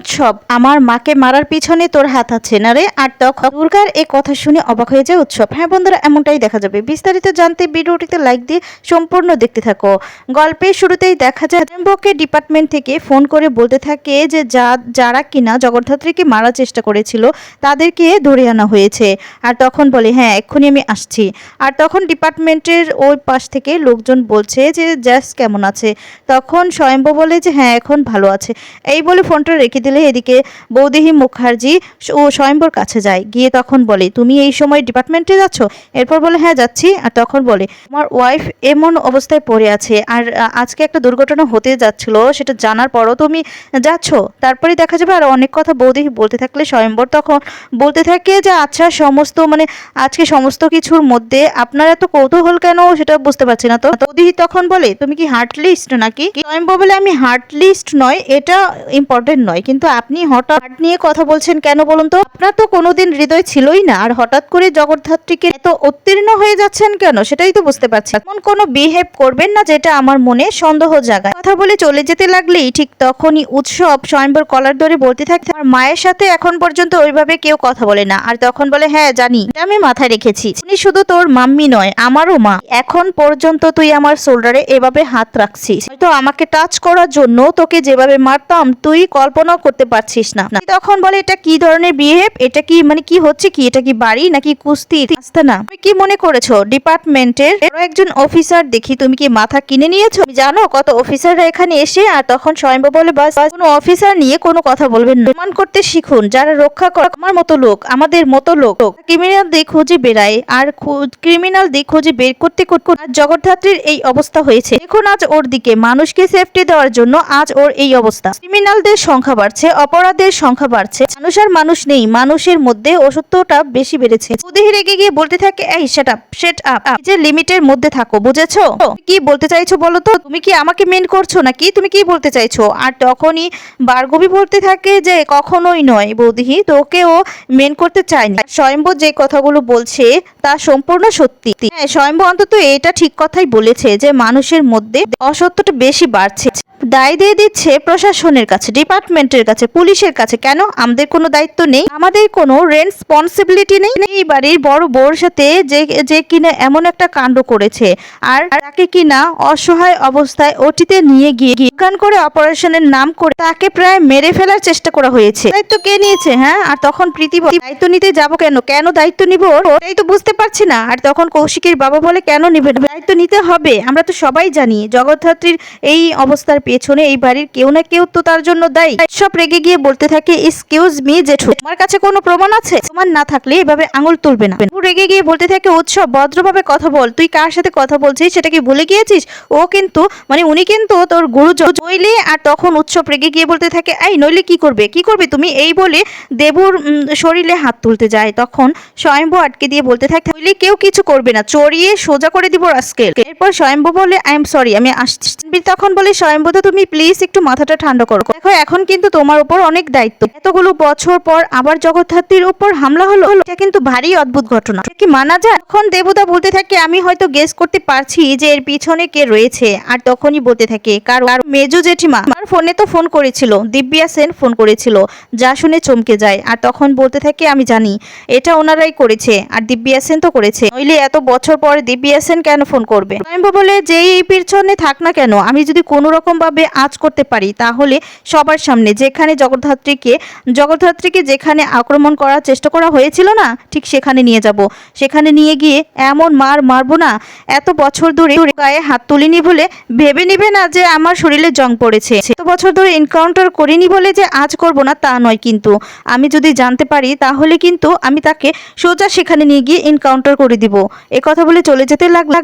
উৎসব। আমার মাকে মারার পিছনে তোর হাত আছে না রে? আর তখন দুর্গার এই কথা শুনে অবাক হয়ে যায় উৎসব। হ্যাঁ বন্ধুরা, এমনটাই দেখা যাবে। বিস্তারিত জানতে ভিডিওটিতে লাইক দিয়ে সম্পূর্ণ দেখতে থাকো। গল্পের শুরুতেই দেখা যায় রেম্বোকে ডিপার্টমেন্ট থেকে ফোন করে বলতে থাকে যে, যা যারা কিনা জগদ্ধাত্রীকে মারার চেষ্টা করেছিল, তাদেরকে ধরে আনা হয়েছে। আর তখন বলে হ্যাঁ এক্ষুনি আমি আসছি। আর তখন ডিপার্টমেন্টের ওই পাশ থেকে লোকজন বলছে যে জ্যাস কেমন আছে? তখন স্বয়ম্ভ বলে যে হ্যাঁ এখন ভালো আছে। এই বলে ফোনটা রেখে দিলে। এদিকে বৌদিহি মুখার্জি ও স্বয়ম্বর কাছে যায়। গিয়ে তখন বলে, তুমি এই সময় ডিপার্টমেন্টে যাচ্ছ? এরপর বলে হ্যাঁ যাচ্ছি। আর তখন বলে আমার ওয়াইফ এমন অবস্থায় পড়ে আছে। আর আজকে একটা দুর্ঘটনা হতে যাচ্ছিল, সেটা জানার পরও তুমি যাচ্ছ? তারপরে দেখা যাবে আর অনেক কথা বৌদিহি বলতে থাকলে স্বয়ম্বর তখন বলতে থাকে যে আচ্ছা সমস্ত মানে আজকে সমস্ত কিছুর মধ্যে আপনার এত কৌতূহল কেন? সেটা বুঝতে পারছি না তো। বৌদিহি তখন বলে, তুমি কি হার্ট লিস্ট নাকি? স্বয়ম্বর বলে, আমি হার্ট লিস্ট নয়, এটা ইম্পর্টেন্ট নয়। কিন্তু আপনি হঠাৎ নিয়ে কথা বলছেন কেন বলুন তো? আপনার তো কোনোদিন হৃদয় ছিলই না। আর হঠাৎ করে জগদ্ধাত্রীকে এত উত্তীর্ণ হয়ে যাচ্ছেন কেন? সেটাই তো বুঝতে পারছি। এমন কোনো বিহেভ করবেন না যেটা আমার মনে সন্দেহ জাগায়। কথা বলে চলে যেতে লাগলেই ঠিক তখনই উৎসব স্বয়ম্বর কলার ধরে বলতে থাকে। আমার মায়ের সাথে এখন পর্যন্ত ওইভাবে কেউ কথা বলে না। আর তখন বলে হ্যাঁ জানি। আমি মাথায় রেখেছি। উনি শুধু তোর মাম্মি নয়, আমারও মা। এখন পর্যন্ত তুই আমার শোল্ডারে এভাবে হাত রাখছিস। হয়তো আমাকে টাচ করার জন্য তোকে যেভাবে মারতাম, তুই কল্পনাও করতে পারছিস না। তখন বলে, এটা কি ধরনের বিহেভ এটা কি মানে কি হচ্ছে কি? এটা কি বাড়ি নাকি কুস্তি? আসতে না। তুমি কি মনে করেছ, ডিপার্টমেন্টের একজন অফিসার দেখি, তুমি কি মাথা কিনে নিয়েছো? জানো কত অফিসাররা এখানে এসে আর তখন স্বয়ম্ভ বলে, বাস, কোনো অফিসার নিয়ে কোনো কথা বলবেন না। প্রমাণ করতে শিখুন, যারা রক্ষা করে, আমার মতো লোক, আমাদের মতো লোক। ক্রিমিনাল দিক খুঁজে বেড়ায় আর ক্রিমিনাল দিক খুঁজে বের করতে করতে আজ জগদ্ধাত্রীর এই অবস্থা হয়েছে। দেখুন আজ ওর দিকে। মানুষকে সেফটি দেওয়ার জন্য আজ ওর এই অবস্থা। ক্রিমিনালদের সংখ্যা বাড়ছে। অপরাধের সংখ্যা বাড়ছে। মানুষ আর মানুষ নেই, মানুষের মধ্যে অসত্যটা বেশি বেড়েছে। উদেহি রেগে গিয়ে বলতে থাকে, এই সেট আপ সেট আপ যে লিমিটের মধ্যে থাকো, বুঝেছ? কি বলতে চাইছো বলো তো? তুমি কি আমাকে মেন করছ নাকি? তুমি কি বলতে চাইছো? আর তখনই বারগবি বলতে থাকে যে, কখনোই নয় বৌদিহি তোকে ও মেন করতে চায়নি স্বয়ম্ভ যে কথাগুলো বলছে, তা সম্পূর্ণ সত্যি। হ্যাঁ স্বয়ম্ভ অন্তত এটা ঠিক কথাই বলেছে যে, মানুষের মধ্যে অসত্যটা বেশি বাড়ছে। দায় দিয়ে দিচ্ছে প্রশাসনের কাছে, ডিপার্টমেন্টের কাছে, পুলিশের কাছে। কেন? আমাদের কোনো দায়িত্ব নেই। আমাদের কোনো রেসপন্সিবিলিটি নেই। এই বাড়ির বড় বউর সাথে যে যে কিনা এমন একটা কাণ্ড করেছে আর তাকে কিনা অসহায় অবস্থায় ওটিতে নিয়ে গিয়ে গান করে অপারেশনের নাম করে তাকে প্রায় মেরে ফেলার চেষ্টা করা হয়েছে। দায়িত্ব কে নিয়েছে হ্যাঁ? আর তখন প্রীতি দায়িত্ব নিতে যাব কেন? কেন দায়িত্ব নিব? ওটাই তো বুঝতে পারছি না। আর তখন কৌশিকের বাবা বলে, কেন নিবে দায়িত্ব নিতে হবে। আমরা তো সবাই জানি জগদ্ধাত্রীর এই অবস্থার পেছনে এই বাড়ির কেউ না কেউ তো তার জন্য দায়ী। সব রেগে গিয়ে বলতে থাকে এক্সকিউজ মি জেঠু, তোমার কাছে কোনো প্রমাণ আছে? প্রমাণ না থাকলে এভাবে আঙুল তুলবে না। ও রেগে গিয়ে বলতে থাকে, উৎসব, ভদ্রভাবে কথা বল, তুই কার সাথে কথা বলছিস? সেটা কি ভুলে গিয়েছিস? ও কিন্তু মানে উনি কিন্তু তোর গুরুজন নইলে, আর তখন উৎসব রেগে গিয়ে বলতে থাকে, এই নইলে কি করবে? কি করবে তুমি? এই বলে দেবুর শরীরে হাত তুলতে যায়। তখন স্বয়ম্ভ আটকে দিয়ে বলতে থাকে, নইলে কেউ কিছু করবে না, চড়িয়ে সোজা করে দিব আজকে এরপর স্বয়ম্ভ বলে আই এম সরি আমি আসছি। তখন বলে স্বয়ম্ভদা তুমি প্লিজ একটু মাথাটা ঠান্ডা করো। দেখো, এখন কিন্তু তোমার উপর অনেক দায়িত্ব। এতগুলো বছর পর আবার জগদ্ধাত্রীর উপর হামলা হলো, এটা কিন্তু ভারী অদ্ভুত ঘটনা। কি মানা যায়? তখন দেবতা বলতে থাকে, আমি হয়তো গেস করতে পারছি যে এর পিছনে কে রয়েছে, আর তখনই বলতে থাকে, কারণ কারণ মেজো জেঠিমা আমার ফোনে তো ফোন করেছিল, দিব্যা সেন ফোন করেছিল, যা শুনে চমকে যায়, আর তখন বলতে থাকে, আমি জানি, এটা ওনারাই করেছে, আর দিব্যা সেন তো করেছে। নইলে এত বছর পর দিব্যা সেন কেন ফোন করবে? বলে, যেই এই পিছনে থাক না কেন, আমি যদি কোনো রকম ভাবে আজ করতে পারি? তাহলে সবার সামনে যেখানে জগদ্ধাত্রীকে জগদ্ধাত্রীকে যেখানে আক্রমণ করার চেষ্টা করা হয়েছিল না, ঠিক সেখানে নিয়ে যাব। সেখানে নিয়ে গিয়ে এমন মার মারবো না, এত বছর ধরে গায়ে হাত তুলিনি বলে ভেবে নিবে না যে আমার শরীরে জং পড়েছে। এত বছর ধরে এনকাউন্টার করিনি বলে যে আজ করব না, তা নয় কিন্তু। আমি যদি জানতে পারি, তাহলে কিন্তু আমি তাকে সোজা সেখানে নিয়ে গিয়ে এনকাউন্টার করে দিব। এ কথা বলে চলে যেতে লাগল।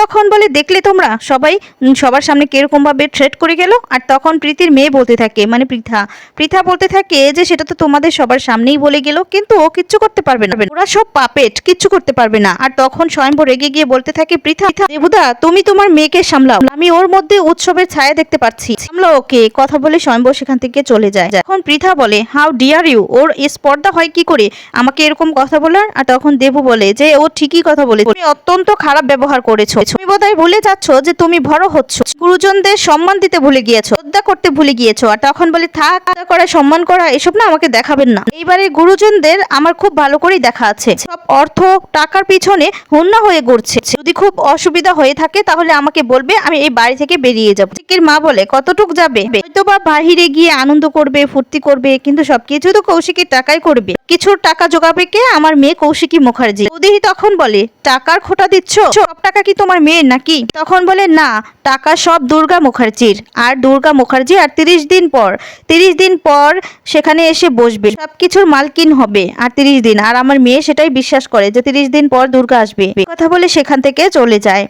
তখন বলে, দেখলে তোমরা সবাই, সবার সামনে কীরকম ভাবে থ্রেট করে গেল। আর তখন প্রীতির মেয়ে বলতে থাকে মানে পৃথা পৃথা বলতে থাকে যে সেটা তো তোমাদের সবার সামনেই বলে গেল, কিন্তু ও কিচ্ছু করতে পারবে না। ওরা সব পাপেট, কিচ্ছু করতে পারবে না। আর তখন স্বয়ম্ভর রেগে গিয়ে বলতে থাকে, পৃথা দেবুদা, তুমি তোমার মেয়েকে সামলাও। আমি ওর মধ্যে উৎসবের ছায়া দেখতে পাচ্ছি। সামলাও ওকে, কথা বলে স্বয়ম্ভর সেখান থেকে চলে যায়। এখন পৃথা বলে, হাউ ডিয়ার ইউ, ওর স্পর্ধা হয় কি করে? আমাকে এরকম কথা বলার? আর তখন দেবু বলে, যে ও ঠিকই কথা বলে অত্যন্ত খারাপ ব্যবহার করেছ। তুমি বোধহয় ভুলে যাচ্ছ যে তুমি বড় হচ্ছ। গুরুজনদের সম্মান দিতে ভুলে গিয়েছো? শ্রদ্ধা করতে ভুলে গিয়েছো? আর তখন বলে, থাক করা, সম্মান করা, এসব না আমাকে দেখাবেন না। এইবারে গুরুজনদের আমার খুব ভালো করেই দেখা আছে। সব অর্থ টাকার পিছনে হুন্না হয়ে ঘুরছে। যদি খুব অসুবিধা হয়ে থাকে, তাহলে আমাকে বলবে, আমি এই বাড়ি থেকে বেরিয়ে যাব। মা বলে, কতটুক যাবে? হয়তো বা বাহিরে গিয়ে আনন্দ করবে, ফুর্তি করবে, কিন্তু সবকিছু তো কৌশিকের টাকাই করবে। কিছু টাকা জোগাবে কে? আমার মেয়ে কৌশিকী মুখার্জি। বৌদিহি তখন বলে, টাকার খোটা দিচ্ছ? সব টাকা কি তোমার মেয়ের নাকি? তখন বলে, না, টাকা সব দুর্গা মুখার্জির। আর দুর্গা মুখার্জি আর তিরিশ দিন পর, তিরিশ দিন পর সেখানে এসে বসবে। সবকিছুর মালকিন হবে। আর তিরিশ দিন, আর আমার মেয়ে সেটাই বিশ্বাস করে যে তিরিশ দিন পর দুর্গা আসবে। কথা বলে সেখান থেকে চলে যায়।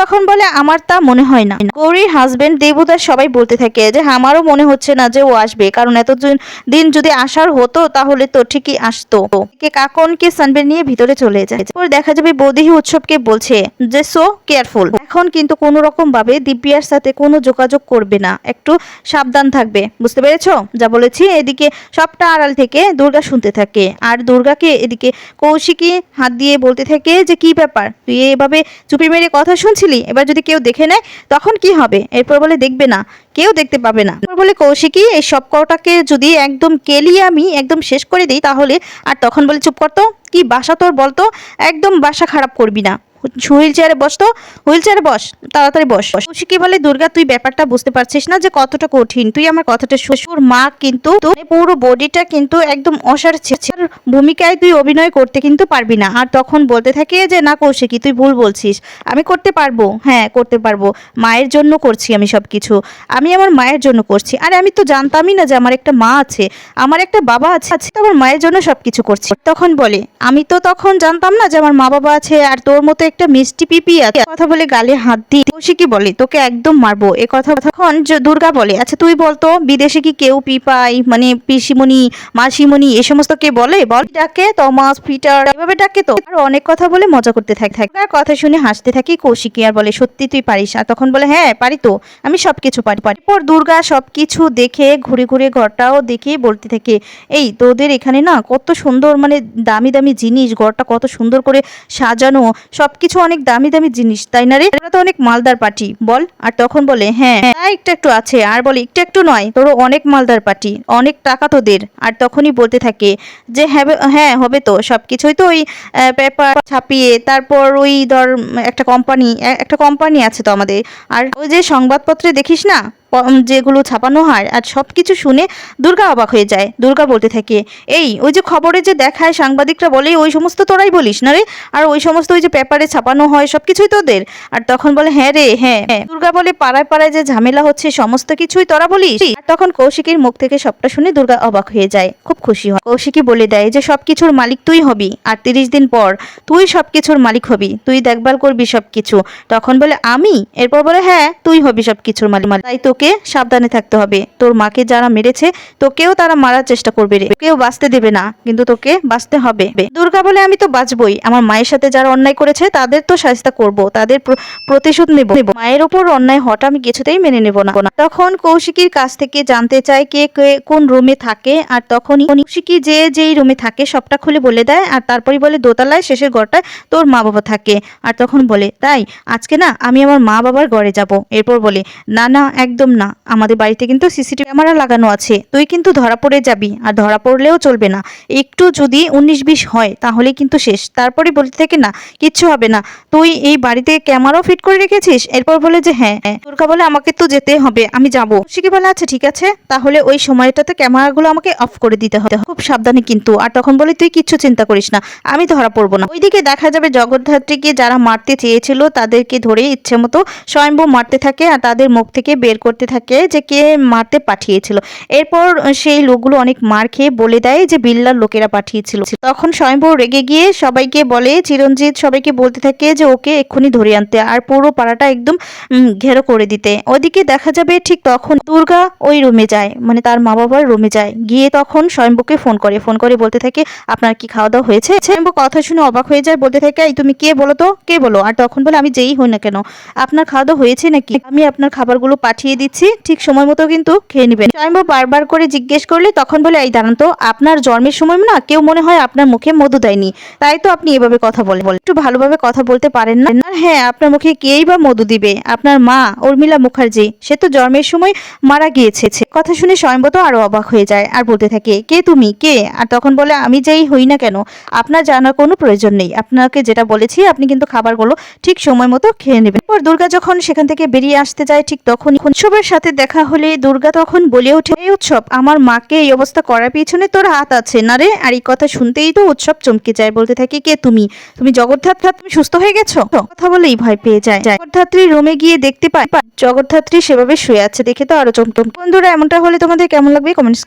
তখন বলে, আমার তা মনে হয় না। গৌরীর হাজবেন্ড দেবদাস সবাই বলতে থাকে যে, আমারও মনে হচ্ছে না যে ও আসবে। কারণ এতদিন, দিন যদি আসার হতো, তাহলে তো ঠিকই আসতো। কে কাকনকে সানবেন নিয়ে ভিতরে চলে যায়। পর দেখা যাবে বৌদিহি উৎসবকে বলছে যে সো কেয়ারফুল এখন কিন্তু কোনো রকম ভাবে দিব্যার সাথে কোনো যোগাযোগ করবে না। একটু সাবধান থাকবে। বুঝতে পেরেছ? যা বলেছি, এদিকে সবটা আড়াল থেকে দুর্গা শুনতে থাকে। আর দুর্গাকে এদিকে কৌশিকী হাত দিয়ে বলতে থাকে যে, কি ব্যাপার? তুই এভাবে চুপি মেরে কথা শুনছিলি? এবার যদি কেউ দেখে নেয়, তখন কি হবে? এরপর বলে, দেখবে না। কেউ দেখতে পাবে না। বলে, কৌশিকী, এই সব কটাকে যদি একদম কেলিয়ে আমি একদম শেষ করে দিই তাহলে? আর তখন বলে, চুপ করতো কি বাসা তোর বলতো? একদম বাসা খারাপ করবি না। হুইল চেয়ারে বস তো, হুইল চেয়ারে বস, তাড়াতাড়ি বস। কৌশিকী বলে, দুর্গা, তুই ব্যাপারটা বুঝতে পারছিস না যে কতটা কঠিন। তুই আমার কথাটা শ্বশুর মা কিন্তু পুরো বডিটা কিন্তু একদম অসার ভূমিকায় তুই অভিনয় করতে কিন্তু পারবি না। আর তখন বলতে থাকে যে, না কৌশিকী, তুই ভুল বলছিস। আমি করতে পারব। হ্যাঁ করতে পারব। মায়ের জন্য করছি আমি সব কিছু আমি আমার মায়ের জন্য করছি। আরে, আমি তো জানতামই না যে আমার একটা মা আছে। আমার একটা বাবা আছে আছে আমার মায়ের জন্য সব কিছু করছি। তখন বলে, আমি তো তখন জানতাম না যে আমার মা বাবা আছে। আর তোর মতো একটা মিষ্টি পিপি আছে। কথা বলে গালে হাত দিয়ে কৌশিকী বলে? তোকে একদম মারবো। এ কথা তখন দুর্গা বলে আচ্ছা তুই বলতো বিদেশে কি কেউ পিপাই মানে পিসিমণি, মাসিমণি, এ সমস্ত কে বলে? বল। ডাকে? তমাস পিটার এভাবে ডাকে তো? আর অনেক কথা বলে মজা করতে থাকে থাকে। আর কথা শুনে হাসতে থাকি কৌশিকী আর বলে, সত্যি তুই পারিস? আর তখন বলে হ্যাঁ পারি তো, আমি সবকিছু পারি। পারি পর দুর্গা সবকিছু দেখে, ঘুরে ঘুরে ঘরটাও দেখে বলতে থাকে, এই, তোদের এখানে না কত সুন্দর মানে দামি দামি জিনিস, ঘরটা কত সুন্দর করে সাজানো সবকিছু অনেক দামি দামি জিনিস তাই না রে? তো অনেক মালদার পার্টি বল। আর তখন বলে হ্যাঁ হ্যাঁ, একটু একটু আছে। আর বলে একটু একটু নয় তোর অনেক মালদার পার্টি অনেক টাকা তোদের। আর তখনই বলতে থাকে যে হ্যাঁ হ্যাঁ হবে তো। সবকিছুই তো ওই পেপার ছাপিয়ে তারপর ওই ধর একটা কোম্পানি একটা কোম্পানি আছে তো আমাদের। আর ওই যে সংবাদপত্রে দেখিস না? যেগুলো ছাপানো হয় আর সব কিছু শুনে দুর্গা অবাক হয়ে যায়। দুর্গা বলতে থাকে, এই, ওই যে খবরে যে দেখায় সাংবাদিকরা বলে, ওই সমস্ত তোরাই বলিস না রে? আর ওই সমস্ত ওই যে পেপারে ছাপানো হয় সব কিছুই তোদের? আর তখন বলে হ্যাঁ রে হ্যাঁ। দুর্গা বলে, পাড়ায় পাড়ায় যে ঝামেলা হচ্ছে, সমস্ত কিছুই তোরা বলিস? তখন কৌশিকীর মুখ থেকে সবটা শুনে দুর্গা অবাক হয়ে যায়। খুব খুশি হয়। কৌশিকী বলে দেয় যে, সবকিছুর মালিক তুই হবি। আর তিরিশ দিন পর তুই সবকিছুর মালিক হবি। তুই দেখভাল করবি সবকিছু। তখন বলে, আমি? এরপর বলে হ্যাঁ তুই হবি সব সবকিছুর মালিক। তাই তোকে সাবধানে থাকতে হবে। তোর মাকে যারা মেরেছে, তোকেও তারা মারার চেষ্টা করবে রে। কেউ বাঁচতে দেবে না, কিন্তু তোকে বাঁচতে হবে। দুর্গা বলে, আমি তো বাঁচবই। আমার মায়ের সাথে যারা অন্যায় করেছে, তাদের তো শাস্তা করব। তাদের প্রতিশোধ নেব। মায়ের ওপর অন্যায় হওয়াটা আমি কিছুতেই মেনে নেব না। তখন কৌশিকীর কাছ থেকে জানতে চায় কে কে কোন রুমে থাকে, আর তখনই কৌশিকী যে যেই রুমে থাকে, সবটা খুলে বলে দেয়, আর তারপরে বলে, দোতলায় শেষের ঘরটায় তোর মা বাবা থাকে। আর তখন বলে, তাই? আজকে না, আমি আমার মা বাবার ঘরে যাব। এরপর বলে, না না একদম না। আমাদের বাড়িতে কিন্তু সিসিটিভি ক্যামেরা লাগানো আছে। তুই কিন্তু ধরা পড়ে যাবি, আর ধরা পড়লেও চলবে না। একটু যদি উনিশ বিশ হয়, তাহলে কিন্তু শেষ। তারপরে বলতে থাকে, না, কিচ্ছু হবে না। তুই এই বাড়িতে ক্যামেরাও ফিট করে রেখেছিস? এরপর বলে যে হ্যাঁ। দুর্গা বলে, আমাকে তো যেতে হবে, আমি যাব। শিখে বলে আচ্ছা ঠিক আছে। তাহলে ওই সময়টাতে ক্যামেরাগুলো আমাকে অফ করে দিতে হবে। খুব সাবধানে কিন্তু। আর তখন বলে, তুই কিচ্ছু চিন্তা করিস না, আমি ধরা পড়ব না। ওইদিকে দেখা যাবে, জগদ্ধাত্রীকে যারা মারতে চেয়েছিল, তাদেরকে ধরে ইচ্ছে মতো স্বয়ম্ভু মারতে থাকে, আর তাদের মুখ থেকে বের করতে থাকে যে কে মারতে পাঠিয়েছিল। এরপর সেই লোকগুলো অনেক মার খেয়ে বলে দেয় যে বিল্লার লোকেরা পাঠিয়েছিল। তখন স্বয়ম্ভু রেগে গিয়ে সবাইকে বলে, চিরঞ্জিত, সবাইকে বলতে থাকে যে ওকে এক্ষুনি ধরে আনতে আর পুরো পাড়াটা একদম ঘেরো করে দিতে। ওদিকে দেখা যাবে ঠিক তখন দুর্গা ওই রুমে যায় মানে তার মা বাবার রুমে যায়। গিয়ে তখন স্বয়ম্ভুকে ফোন করে। ফোন করে বলতে থাকে, আপনার কি খাওয়া দাওয়া হয়েছে? স্বয়ম্ভু কথা শুনে অবাক হয়ে যায়, বলতে থাকে, এই তুমি কে বলো তো? কে বলো? আর তখন বলে, আমি যেই হই না কেন। আপনার খাওয়া দাওয়া হয়েছে নাকি? আমি আপনার খাবারগুলো পাঠিয়ে দিচ্ছি, ঠিক সময় মতো কিন্তু খেয়ে নেবেন। স্বয়ম্ভ বারবার করে জিজ্ঞেস করলে তখন বলে, এই দাঁড়ান তো, আপনার জন্মের সময় না কেউ মনে হয় আপনার মুখে মধু দেয়নি। তাই তো আপনি এভাবে কথা বলে একটু ভালোভাবে কথা বলতে পারেন না। হ্যাঁ আপনার মুখে কেই বা মধু দিবে? আপনার মা, উর্মিলা মুখার্জি, সে তো জন্মের সময় মারা গিয়েছে। কথা শুনে স্বয়ম্ভ তো আরও অবাক হয়ে যায় আর বলতে থাকে, কে তুমি? কে? আর তখন বলে, আমি যেই হই না কেন, আপনার জানার কোনো প্রয়োজন নেই। আপনাকে যেটা বলেছি, আপনি কিন্তু খাবারগুলো ঠিক সময় মতো খেয়ে নেবেন। এরপর দুর্গা যখন সেখান থেকে বেরিয়ে আসতে যায়, ঠিক তখন উৎসবের সাথে দেখা হলে দুর্গা তখন বলে ওঠে, এই উৎসব, আমার মাকে এই অবস্থা করার পিছনে তোর হাত আছে। না রে, আর এই কথা শুনতেই তো উৎসব চমকে যায়। বলতে থাকে, কে তুমি? তুমি জগদ্ধাত্রা, তুমি সুস্থ হয়ে গেছো? কথা বলেই ভয় পেয়ে যায়। জগদ্ধাত্রী রুমে গিয়ে দেখতে পায় জগদ্ধাত্রী সেভাবে শুয়ে আছে, দেখে তো আরও চমকম বন্ধুরা, এমনটা হলে তোমাদের কেমন লাগবে? কমেন্টস